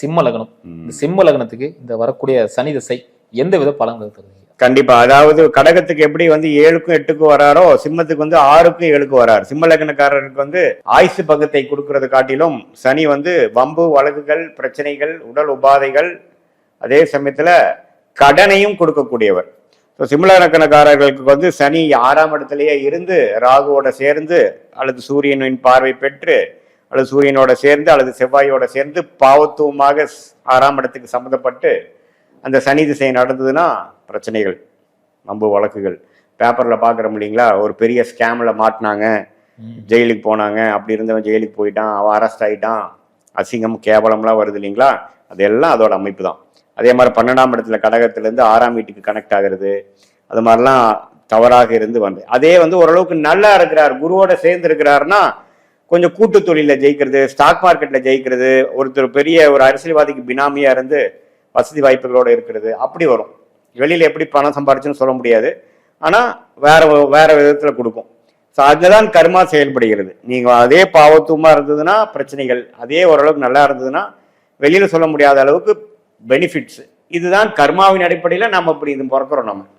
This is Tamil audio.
சிம்ம லக்னம் இந்த சிம்ம லக்னத்துக்கு இந்த வரக்கூடிய சனி திசை எந்த வித பலன்கள் தருது கண்டிப்பா. அதாவது கடகத்துக்கு எப்படி வந்து ஏழுக்கும் எட்டுக்கும் வராரோ சிம்மத்துக்கு வந்து ஆறுக்கும் ஏழுக்கும் வராரு. சிம்ம லக்னக்காரருக்கு வந்து ஆயுசு பக்கத்தை கொடுக்கறது காட்டிலும் சனி வந்து வம்பு வழக்குகள் பிரச்சனைகள் உடல் உபாதைகள் அதே சமயத்துல கடனையும் கொடுக்கக்கூடியவர். ஸோ சிம்ம லக்னக்காரர்களுக்கு வந்து சனி ஆறாம் இடத்துலயே இருந்து ராகுவோட சேர்ந்து அல்லது சூரியனின் பார்வை பெற்று அல்லது சூரியனோட சேர்ந்து அல்லது செவ்வாயோட சேர்ந்து பாவத்துவமாக ஆறாம் இடத்துக்கு சம்மந்தப்பட்டு அந்த சனி திசை நடந்ததுன்னா பிரச்சனைகள் நம்ப வழக்குகள். பேப்பரில் பார்க்குறோம் இல்லைங்களா? ஒரு பெரிய ஸ்கேமில் மாட்டினாங்க. ஜெயிலுக்கு போனாங்க. அப்படி இருந்தவன் ஜெயிலுக்கு போயிட்டான். அவன் அரெஸ்ட் ஆயிட்டான். அசிங்கம் கேவலம்லாம் வருது இல்லைங்களா? அதெல்லாம் அதோட அமைப்பு தான் அதே மாதிரி பன்னெண்டாம் இடத்துல கடகத்திலேருந்து ஆறாம் வீட்டுக்கு கனெக்ட் ஆகுறது. அது மாதிரிலாம் தவறாக இருந்து வந்து அதே வந்து ஓரளவுக்கு நல்லா இருக்கிறார். குருவோட சேர்ந்து இருக்கிறாருன்னா கொஞ்சம் கூட்டு தொழிலில் ஜெயிக்கிறது ஸ்டாக் மார்க்கெட்டில் ஜெயிக்கிறது ஒருத்தர் பெரிய ஒரு அரசியல்வாதிக்கு பினாமியாக இருந்து வசதி வாய்ப்புகளோடு இருக்கிறது அப்படி வரும். வெளியில் எப்படி பணம் சம்பாரிச்சுன்னு சொல்ல முடியாது. ஆனால் வேற வேற விதத்தில் கொடுக்கும். ஸோ அதுதான் கர்மா செயல்படுகிறது. நீங்கள் அதே பாவத்துவமாக இருந்ததுன்னா பிரச்சனைகள் அதே ஓரளவுக்கு நல்லா இருந்ததுன்னா வெளியில் சொல்ல முடியாத அளவுக்கு பெனிஃபிட்ஸ் இதுதான் கர்மாவின் அடிப்படையில் நம்ம இப்படி இது பிறக்கிறோம் நம்ம.